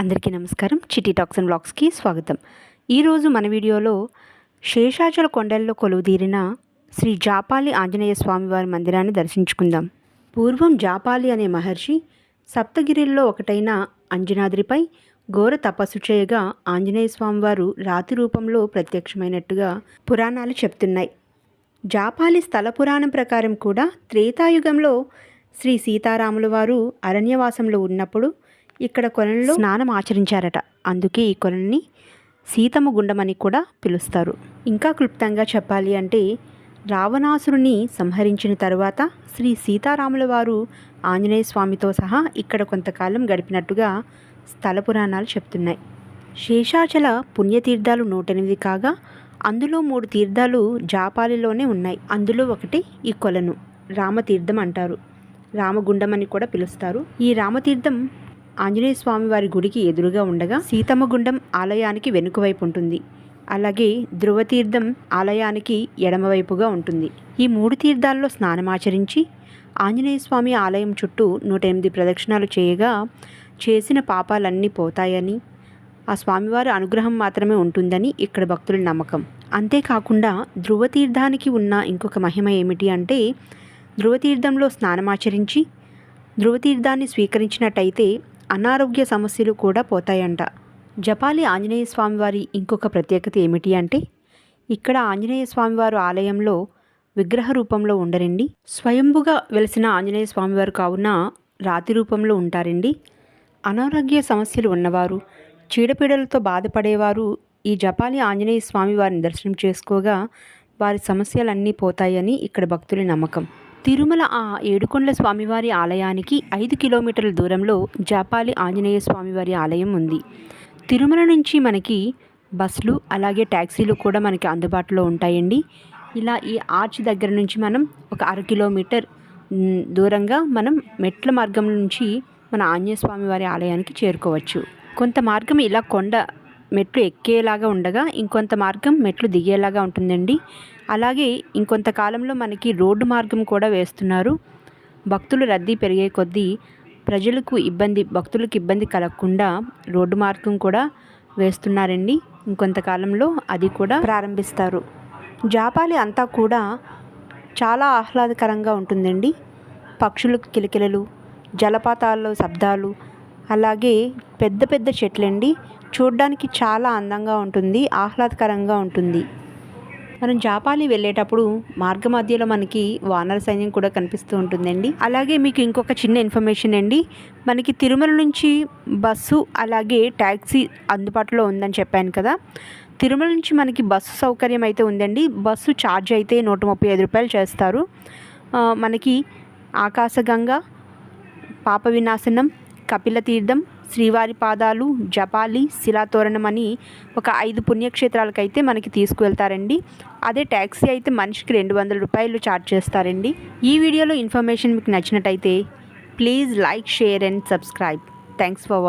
అందరికీ నమస్కారం. Chitti talks and బ్లాగ్స్కి స్వాగతం. ఈరోజు మన వీడియోలో శేషాచల కొండల్లో కొలువుదీరిన శ్రీ జాపాలి ఆంజనేయ స్వామివారి మందిరాన్ని దర్శించుకుందాం. పూర్వం జాపాలి అనే మహర్షి సప్తగిరిల్లో ఒకటైన అంజనాద్రిపై ఘోర తపస్సు చేయగా ఆంజనేయ స్వామివారు రాతి రూపంలో ప్రత్యక్షమైనట్టుగా పురాణాలు చెప్తున్నాయి. జాపాలి స్థల పురాణం ప్రకారం కూడా త్రేతాయుగంలో శ్రీ సీతారాముల వారు అరణ్యవాసంలో ఉన్నప్పుడు ఇక్కడ కొలనులో స్నానం ఆచరించారట. అందుకే ఈ కొలనుని సీతమ్మ గుండమని కూడా పిలుస్తారు. ఇంకా క్లుప్తంగా చెప్పాలి అంటే రావణాసురుని సంహరించిన తరువాత శ్రీ సీతారాముల వారు ఆంజనేయ స్వామితో సహా ఇక్కడ కొంతకాలం గడిపినట్టుగా స్థల పురాణాలు చెప్తున్నాయి. శేషాచల పుణ్యతీర్థాలు నూటెనిమిది కాగా అందులో మూడు తీర్థాలు జాపాలిలోనే ఉన్నాయి. అందులో ఒకటి ఈ కొలను రామతీర్థం అంటారు. రామగుండం అని కూడా పిలుస్తారు. ఈ రామతీర్థం ఆంజనేయ స్వామి వారి గుడికి ఎదురుగా ఉండగా సీతమ్మగుండం ఆలయానికి వెనుక వైపు ఉంటుంది. అలాగే ధ్రువతీర్థం ఆలయానికి ఎడమవైపుగా ఉంటుంది. ఈ మూడు తీర్థాల్లో స్నానమాచరించి ఆంజనేయ స్వామి ఆలయం చుట్టూ నూట ఎనిమిది ప్రదక్షిణాలు చేయగా చేసిన పాపాలన్నీ పోతాయని ఆ స్వామివారి అనుగ్రహం మాత్రమే ఉంటుందని ఇక్కడ భక్తుల నమ్మకం. అంతేకాకుండా ధ్రువతీర్థానికి ఉన్న ఇంకొక మహిమ ఏమిటి అంటే ధ్రువతీర్థంలో స్నానమాచరించి ధ్రువతీర్థాన్ని స్వీకరించినట్టయితే అనారోగ్య సమస్యలు కూడా పోతాయంట. జపాలి ఆంజనేయ స్వామివారి ఇంకొక ప్రత్యేకత ఏమిటి అంటే ఇక్కడ ఆంజనేయ స్వామివారు ఆలయంలో విగ్రహ రూపంలో ఉండరండి. స్వయంభుగా వెలిసిన ఆంజనేయ స్వామివారు కావున రాతి రూపంలో ఉంటారండి. అనారోగ్య సమస్యలు ఉన్నవారు చీడపీడలతో బాధపడేవారు ఈ జపాలి ఆంజనేయ స్వామి వారిని దర్శనం చేసుకోగా వారి సమస్యలన్నీ పోతాయని ఇక్కడ భక్తుల నమ్మకం. తిరుమల ఆ ఏడుకొండల స్వామివారి ఆలయానికి ఐదు కిలోమీటర్ల దూరంలో జాపాలి ఆంజనేయ స్వామివారి ఆలయం ఉంది. తిరుమల నుంచి మనకి బస్సులు అలాగే ట్యాక్సీలు కూడా మనకి అందుబాటులో ఉంటాయండి. ఇలా ఈ ఆర్చ్ దగ్గర నుంచి మనం ఒక అర కిలోమీటర్ దూరంగా మనం మెట్ల మార్గం నుంచి మన ఆంజనేయ స్వామివారి ఆలయానికి చేరుకోవచ్చు. కొంత మార్గం ఇలా కొండ మెట్లు ఎక్కేలాగా ఉండగా ఇంకొంత మార్గం మెట్లు దిగేలాగా ఉంటుందండి. అలాగే ఇంకొంత కాలంలో మనకి రోడ్డు మార్గం కూడా వేస్తున్నారు. భక్తులు రద్దీ పెరిగే కొద్దీ ప్రజలకు ఇబ్బంది భక్తులకు ఇబ్బంది కలగకుండా రోడ్డు మార్గం కూడా వేస్తున్నారండి. ఇంకొంతకాలంలో అది కూడా ప్రారంభిస్తారు. జాపాలి అంతా కూడా చాలా ఆహ్లాదకరంగా ఉంటుందండి. పక్షులకు కిలకిలలు జలపాతాల్లో శబ్దాలు అలాగే పెద్ద పెద్ద చెట్లండి. చూడ్డానికి చాలా అందంగా ఉంటుంది ఆహ్లాదకరంగా ఉంటుంది. మనం జాపాలి వెళ్ళేటప్పుడు మార్గ మధ్యలో మనకి వానర సైన్యం కూడా కనిపిస్తూ ఉంటుందండి. అలాగే మీకు ఇంకొక చిన్న ఇన్ఫర్మేషన్ అండి. మనకి తిరుమల నుంచి బస్సు అలాగే ట్యాక్సీ అందుబాటులో ఉందని చెప్పాను కదా. తిరుమల నుంచి మనకి బస్సు సౌకర్యం అయితే ఉందండి. బస్సు ఛార్జ్ అయితే నూట ముప్పై ఐదు రూపాయలు చేస్తారు. మనకి ఆకాశగంగా పాప వినాశనం కపిలతీర్థం శ్రీవారి పాదాలు జపాలి శిలాతోరణం అని ఒక ఐదు పుణ్యక్షేత్రాలకైతే మనకి తీసుకువెళ్తారండి. అదే ట్యాక్సీ అయితే మనిషికి రెండు వందల రూపాయలు ఛార్జ్ చేస్తారండి. ఈ వీడియోలో ఇన్ఫర్మేషన్ మీకు నచ్చినట్టయితే please like share and subscribe. Thanks for watching